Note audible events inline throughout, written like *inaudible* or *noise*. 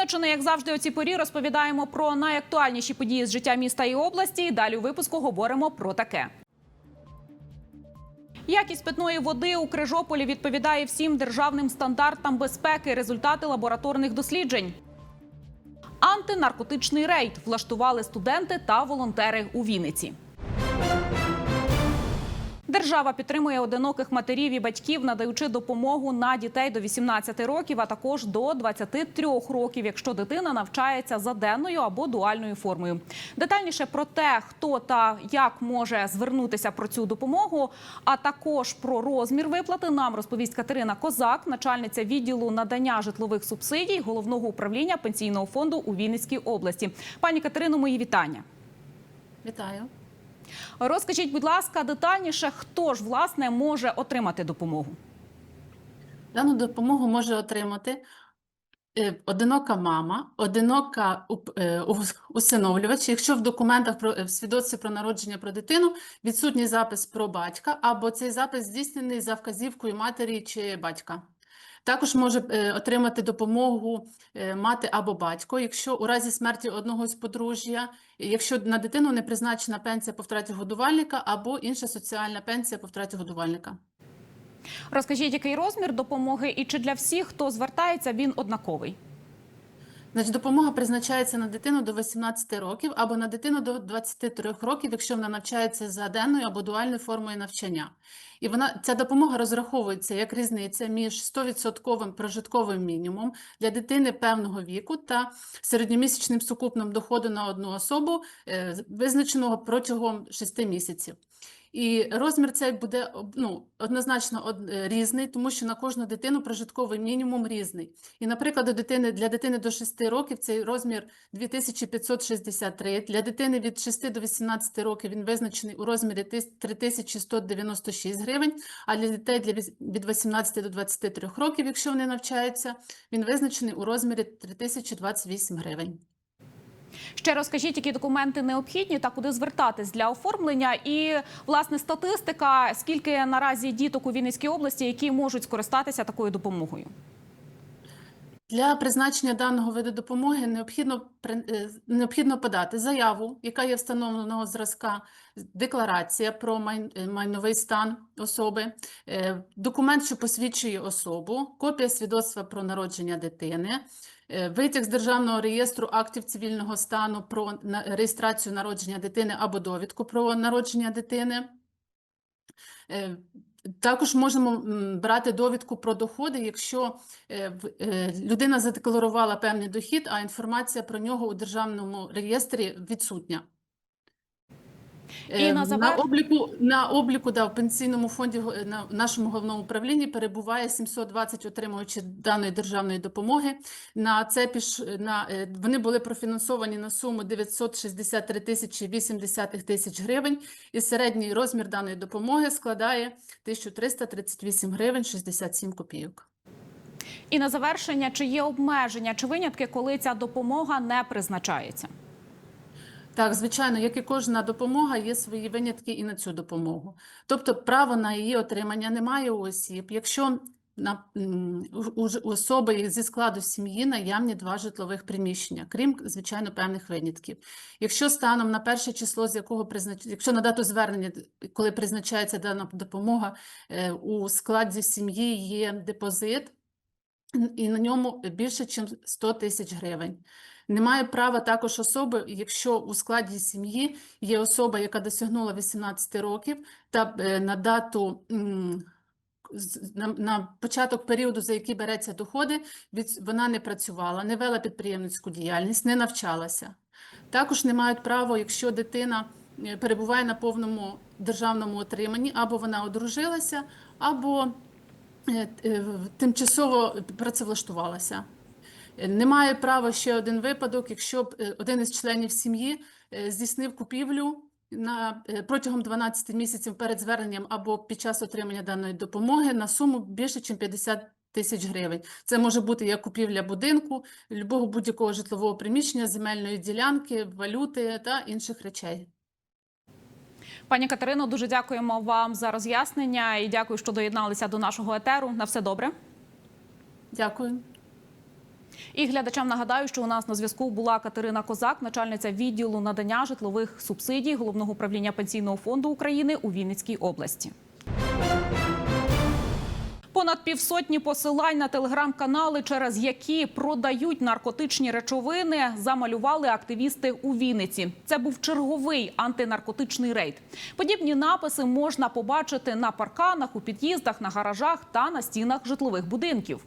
Вінничини, як завжди, у цій порі розповідаємо про найактуальніші події з життя міста і області. Далі у випуску говоримо про таке. Якість питної води у Крижополі відповідає всім державним стандартам безпеки. Результати лабораторних досліджень. Антинаркотичний рейд влаштували студенти та волонтери у Вінниці. Держава підтримує одиноких матерів і батьків, надаючи допомогу на дітей до 18 років, а також до 23 років, якщо дитина навчається за денною або дуальною формою. Детальніше про те, хто та як може звернутися про цю допомогу, а також про розмір виплати, нам розповість Катерина Козак, начальниця відділу надання житлових субсидій головного управління пенсійного фонду у Вінницькій області. Пані Катерино, мої вітання. Вітаю. Розкажіть, будь ласка, детальніше, хто ж власне може отримати допомогу? Дану допомогу може отримати е, одинока мама, одинока е, ус- усиновлювач, якщо в документах про в свідоцтві про народження про дитину відсутній запис про батька, або цей запис здійснений за вказівкою матері чи батька. Також може е, отримати допомогу е, мати або батько, якщо у разі смерті одного з подружжя, якщо на дитину не призначена пенсія по втраті годувальника або інша соціальна пенсія по втраті годувальника. Розкажіть, який розмір допомоги і чи для всіх, хто звертається, він однаковий? Значить, допомога призначається на дитину до 18 років або на дитину до 23 років, якщо вона навчається за денною або дуальною формою навчання. І вона ця допомога розраховується як різниця між 100% прожитковим мінімумом для дитини певного віку та середньомісячним сукупним доходу на одну особу, е, визначеного протягом 6 місяців. І розмір цей буде ну, однозначно од- е, різний, тому що на кожну дитину прожитковий мінімум різний. І, наприклад, у дитини, для дитини до 6 років цей розмір 2563, для дитини від 6 до 18 років він визначений у розмірі тис- 3196 гривень, а для дітей для від 18 до 23 років, якщо вони навчаються, він визначений у розмірі 3028 гривень. Ще розкажіть, які документи необхідні та куди звертатись для оформлення, і власне статистика, скільки наразі діток у Вінницькій області, які можуть скористатися такою допомогою. Для призначення даного виду допомоги необхідно, е, необхідно подати заяву, яка є встановленого зразка, декларація про е, майновий стан особи, е, документ, що посвідчує особу, копія свідоцтва про народження дитини, витяг з Державного реєстру актів цивільного стану про реєстрацію народження дитини або довідку про народження дитини. Е, Також можемо брати довідку про доходи, якщо е, е, людина задекларувала певний дохід, а інформація про нього у державному реєстрі відсутня. І Е, на на обліку на обліку да, в пенсійному фонді на нашому головному управлінні перебуває 720 отримувачів даної державної допомоги. На це піш на е, вони були профінансовані на суму 963 тисячі 80 тисяч гривень, і середній розмір даної допомоги складає 1338 гривень 67 копійок. І на завершення, чи є обмеження чи винятки, коли ця допомога не призначається? Так, звичайно, як і кожна допомога, є свої винятки і на цю допомогу. Тобто, право на її отримання немає у осіб, якщо на у, у особи зі складу сім'ї наявні два житлових приміщення, крім звичайно певних винятків. Якщо станом на перше число, з якого признач... якщо на дату звернення, коли призначається дана допомога, е, у складі сім'ї є депозит, і на ньому більше, ніж 100 тисяч гривень. Немає права також особи, якщо у складі сім'ї є особа, яка досягнула 18 років, та е, на дату на, початок періоду, за який береться доходи, від, вона не працювала, не вела підприємницьку діяльність, не навчалася. Також не мають права, якщо дитина е, перебуває на повному державному отриманні, або вона одружилася, або тимчасово працевлаштувалася. Е, Немає права ще один випадок, якщо б е, один із членів сім'ї е, здійснив купівлю на е, протягом 12 місяців перед зверненням або під час отримання даної допомоги на суму більше, ніж 50 тисяч гривень. Це може бути як купівля будинку, любого будь-якого житлового приміщення, земельної ділянки, валюти та інших речей. Пані Катерино, дуже дякуємо вам за роз'яснення і дякую, що доєдналися до нашого етеру. На все добре. Дякую. І глядачам нагадаю, що у нас на зв'язку була Катерина Козак, начальниця відділу надання житлових субсидій головного управління пенсійного фонду України у Вінницькій області. Понад півсотні посилань на телеграм-канали, через які продають наркотичні речовини, замалювали активісти у Вінниці. Це був черговий антинаркотичний рейд. Подібні написи можна побачити на парканах, у під'їздах, на гаражах та на стінах житлових будинків.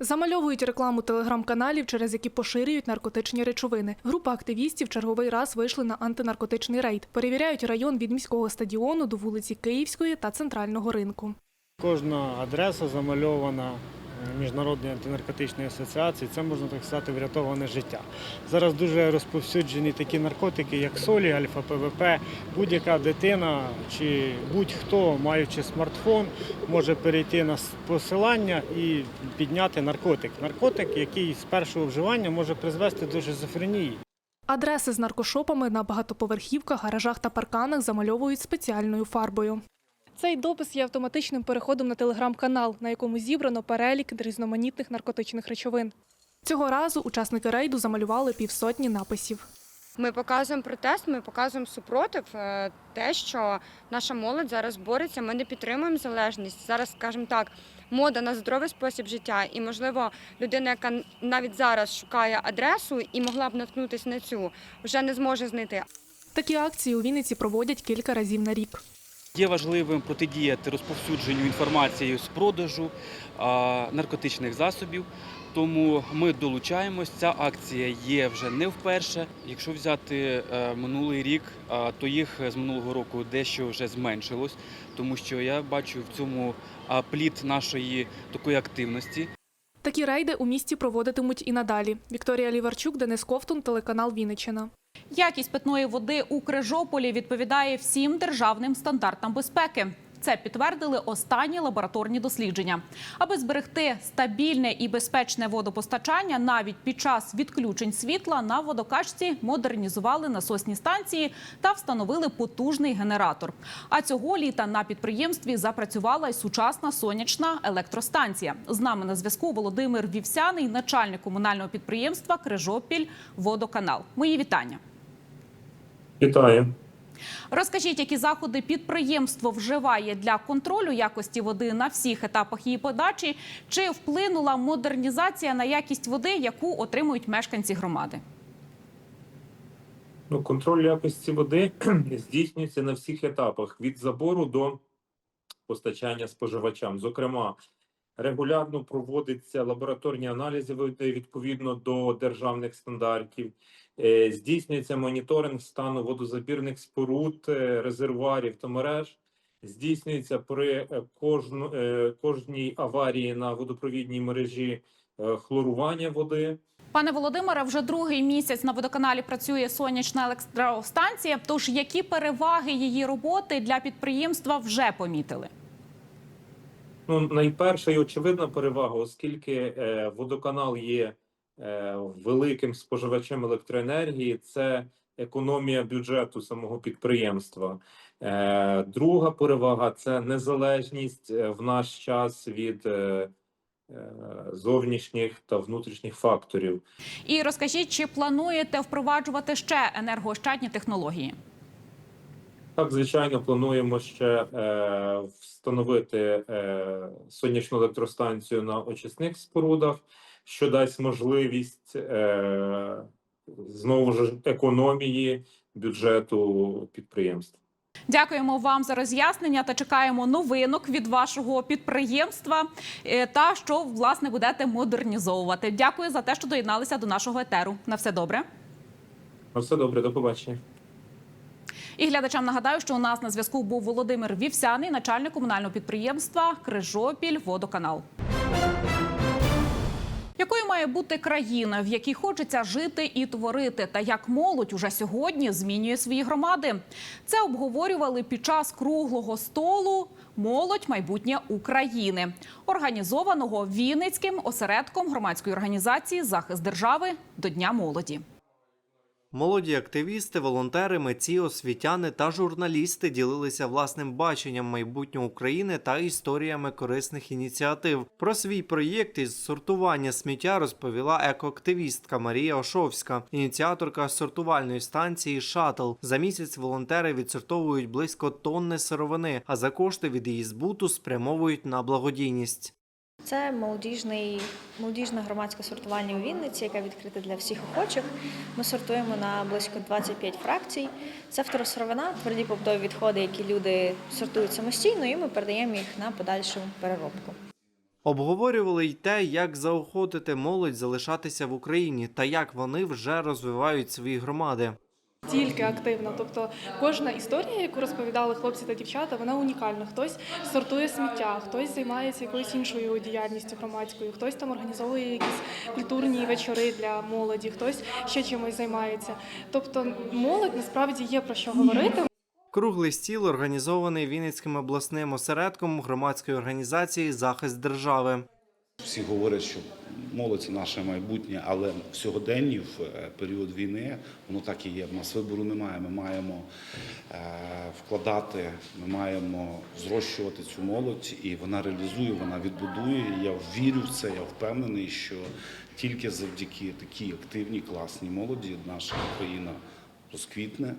Замальовують рекламу телеграм-каналів, через які поширюють наркотичні речовини. Група активістів черговий раз вийшли на антинаркотичний рейд. Перевіряють район від міського стадіону до вулиці Київської та центрального ринку. Кожна адреса замальована е, Міжнародної антинаркотичної асоціації. Це можна так сказати врятоване життя. Зараз дуже розповсюджені такі наркотики, як солі, альфа-ПВП. Будь-яка дитина чи будь-хто, маючи смартфон, може перейти на посилання і підняти наркотик. Наркотик, який з першого вживання може призвести до шизофренії. Адреси з наркошопами на багатоповерхівках, гаражах та парканах замальовують спеціальною фарбою. Цей допис є автоматичним переходом на телеграм-канал, на якому зібрано перелік різноманітних наркотичних речовин. Цього разу учасники рейду замалювали півсотні написів. Ми показуємо протест, ми показуємо супротив, е, те, що наша молодь зараз бореться. Ми не підтримуємо залежність. Зараз, скажімо так, мода на здоровий спосіб життя. І, можливо, людина, яка навіть зараз шукає адресу і могла б наткнутися на цю, вже не зможе знайти. Такі акції у Вінниці проводять кілька разів на рік. Є важливим протидіяти розповсюдженню інформації з продажу наркотичних засобів. Тому ми долучаємось. Ця акція є вже не вперше. Якщо взяти е, минулий рік, то їх з минулого року дещо вже зменшилось, тому що я бачу в цьому плід нашої такої активності. Такі рейди у місті проводитимуть і надалі. Вікторія Ліварчук, Денис Ковтун, телеканал Вінниччина. Якість питної води у Крижополі відповідає всім державним стандартам безпеки. Це підтвердили останні лабораторні дослідження. Аби зберегти стабільне і безпечне водопостачання, навіть під час відключень світла на водокачці модернізували насосні станції та встановили потужний генератор. А цього літа на підприємстві запрацювала й сучасна сонячна електростанція. З нами на зв'язку Володимир Вівсяний, начальник комунального підприємства Крижопіль Водоканал. Мої вітання. Вітаю. Розкажіть, які заходи підприємство вживає для контролю якості води на всіх етапах її подачі? Чи вплинула модернізація на якість води, яку отримують мешканці громади? Ну, контроль якості води *clears throat* здійснюється на всіх етапах від забору до постачання споживачам. Зокрема, регулярно проводяться лабораторні аналізи відповідно до державних стандартів. Е, Здійснюється моніторинг стану водозабірних споруд, е, резервуарів та мереж. Здійснюється при е, кожну, кожній аварії на водопровідній мережі хлорування води. Пане Володимире, вже другий місяць на водоканалі працює сонячна електростанція. Тож які переваги її роботи для підприємства вже помітили? Ну, найперша і очевидна перевага, оскільки е, водоканал є е, великим споживачем електроенергії, це економія бюджету самого підприємства. Е, друга перевага це незалежність е, в наш час від е, е, зовнішніх та внутрішніх факторів. І розкажіть, чи плануєте впроваджувати ще енергоощадні технології? Так, звичайно, плануємо ще е, встановити е, сонячну електростанцію на очисних спорудах, що дасть можливість е, знову ж економії бюджету підприємств. Дякуємо вам за роз'яснення та чекаємо новинок від вашого підприємства е, та що власне будете модернізовувати. Дякую за те, що доєдналися до нашого етеру. На все добре. На все добре, до побачення. І глядачам нагадаю, що у нас на зв'язку був Володимир Вівсяний, начальник комунального підприємства Крижопіль Водоканал. Якою має бути країна, в якій хочеться жити і творити, та як молодь уже сьогодні змінює свої громади? Це обговорювали під час круглого столу Молодь майбутнє України, організованого Вінницьким осередком громадської організації Захист держави до Дня молоді. Молоді активісти, волонтери, митці, освітяни та журналісти ділилися власним баченням майбутнього України та історіями корисних ініціатив. Про свій проєкт із сортування сміття розповіла екоактивістка Марія Ошовська, ініціаторка сортувальної станції Шатл. За місяць волонтери відсортовують близько тонни сировини, а за кошти від її збуту спрямовують на благодійність. Це молодіжний, молодіжна громадська сортувальня у Вінниці, яка відкрита для всіх охочих. Ми сортуємо на близько 25 фракцій. Це второсировина, тверді побутові відходи, які люди сортують самостійно, і ми передаємо їх на подальшу переробку. Обговорювали й те, як заохотити молодь залишатися в Україні та як вони вже розвивають свої громади. Тільки активно. Тобто кожна історія, яку розповідали хлопці та дівчата, вона унікальна. Хтось сортує сміття, хтось займається якоюсь іншою діяльністю громадською, хтось там організовує якісь культурні вечори для молоді, хтось ще чимось займається. Тобто молодь насправді є про що говорити. Круглий стіл організований Вінницьким обласним осередком громадської організації Захист держави. Всі говорять, що молодь це наше майбутнє, але в сьогоденні, в е, період війни, воно так і є. В нас вибору немає. Ми маємо е, вкладати, ми маємо зрощувати цю молодь, і вона реалізує, вона відбудує. Я вірю в це. Я впевнений, що тільки завдяки такій активній, класній молоді наша країна розквітне.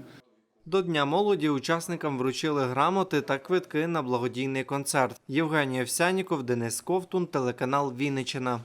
До Дня молоді учасникам вручили грамоти та квитки на благодійний концерт. Євгенія Овсяніков, Денис Ковтун, телеканал Вінниччина.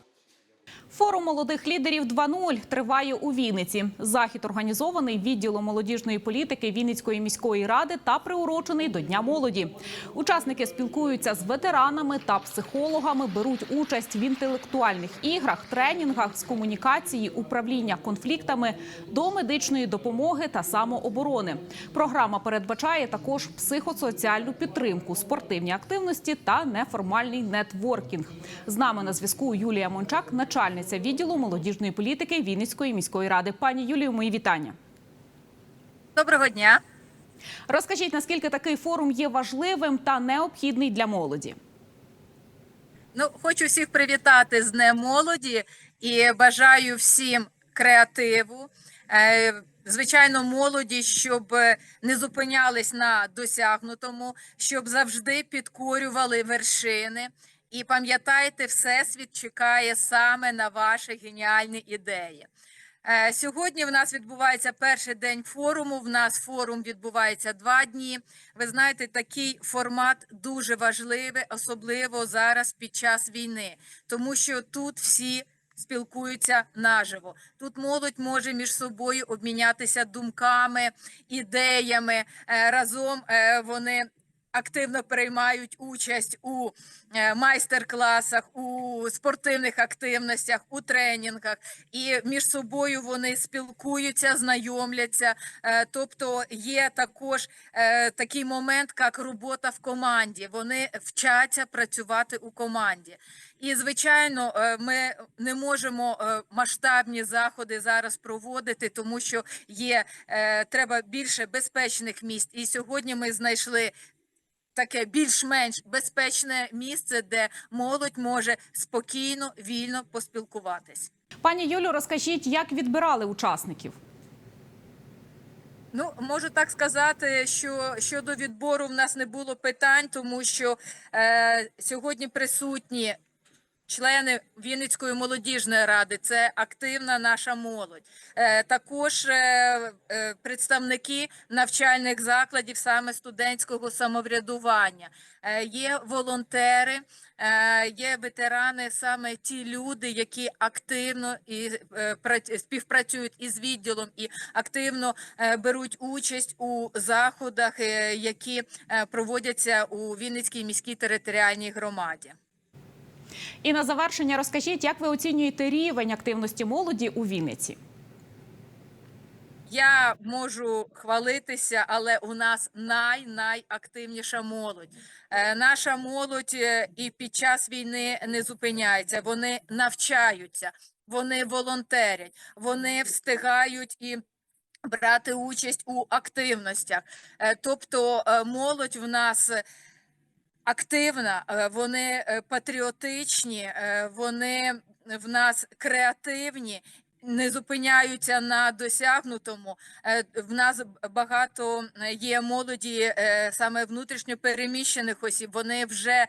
Форум молодих лідерів 2.0 триває у Вінниці. Захід організований відділом молодіжної політики Вінницької міської ради та приурочений до Дня молоді. Учасники спілкуються з ветеранами та психологами, беруть участь в інтелектуальних іграх, тренінгах з комунікації, управління конфліктами до медичної допомоги та самооборони. Програма передбачає також психосоціальну підтримку, спортивні активності та неформальний нетворкінг. З нами на зв'язку Юлія Мончак, начальниця відділу молодіжної політики Вінницької міської ради. Пані Юлію, мої вітання. Доброго дня. Розкажіть, наскільки такий форум є важливим та необхідний для молоді? Ну, хочу всіх привітати з Днем молоді і бажаю всім креативу. е, Звичайно, молоді, щоб не зупинялись на досягнутому, щоб завжди підкорювали вершини. І пам'ятайте, всесвіт чекає саме на ваші геніальні ідеї. Е, Сьогодні в нас відбувається перший день форуму. В нас форум відбувається два дні. Ви знаєте, такий формат дуже важливий, особливо зараз під час війни, тому що тут всі спілкуються наживо. Тут молодь може між собою обмінятися думками, ідеями. Е, Разом е, вони активно приймають участь у е, майстер-класах, у спортивних активностях, у тренінгах, і між собою вони спілкуються, знайомляться. Е, Тобто є також е, такий момент, як робота в команді. Вони вчаться працювати у команді. І звичайно, ми не можемо масштабні заходи зараз проводити, тому що є треба більше безпечних місць. І сьогодні ми знайшли таке більш-менш безпечне місце, де молодь може спокійно, вільно поспілкуватись. Пані Юлю, розкажіть, як відбирали учасників? Ну, можу так сказати, що щодо відбору в нас не було питань, тому що е, сьогодні присутні члени Вінницької молодіжної ради, це активна наша молодь. Е, також е, е, представники навчальних закладів саме студентського самоврядування. Є волонтери, є ветерани, саме ті люди, які активно і співпрацюють із відділом і активно беруть участь у заходах, які проводяться у Вінницькій міській територіальній громаді. І на завершення розкажіть, як ви оцінюєте рівень активності молоді у Вінниці? Я можу хвалитися, але у нас най-найактивніша молодь. Е, Наша молодь е, і під час війни не зупиняється. Вони навчаються, вони волонтерять, вони встигають і. Брати участь у активностях, Е, тобто молодь в нас активна, е, вони е, патріотичні, е, вони в нас креативні. не зупиняються на досягнутому. В нас багато є молоді саме внутрішньо переміщених осіб. Вони вже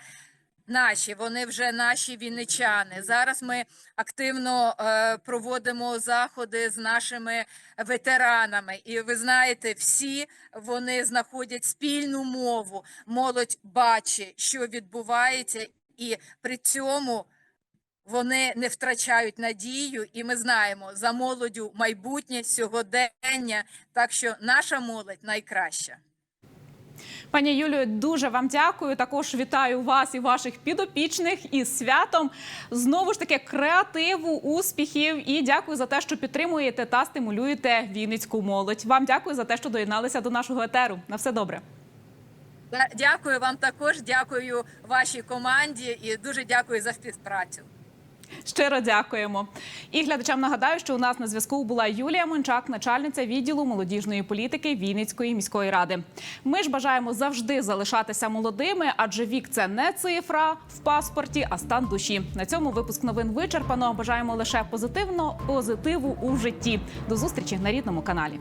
наші, вони вже наші вінничани. Зараз ми активно е, проводимо заходи з нашими ветеранами. І ви знаєте, всі вони знаходять спільну мову. Молодь бачить, що відбувається, і при цьому вони не втрачають надію, і ми знаємо за молоддю майбутнє сьогодення. Так що наша молодь найкраща. Пані Юлію, дуже вам дякую. Також вітаю вас і ваших підопічних із святом. Знову ж таки, креативу, успіхів і дякую за те, що підтримуєте та стимулюєте вінницьку молодь. Вам дякую за те, що доєдналися до нашого етеру. На все добре. Дякую вам також. Дякую вашій команді і дуже дякую за співпрацю. Щиро дякуємо. І глядачам нагадаю, що у нас на зв'язку була Юлія Мончак, начальниця відділу молодіжної політики Вінницької міської ради. Ми ж бажаємо завжди залишатися молодими, адже вік це не цифра в паспорті, а стан душі. На цьому випуск новин вичерпано. Бажаємо лише позитивно позитиву у житті. До зустрічі на рідному каналі.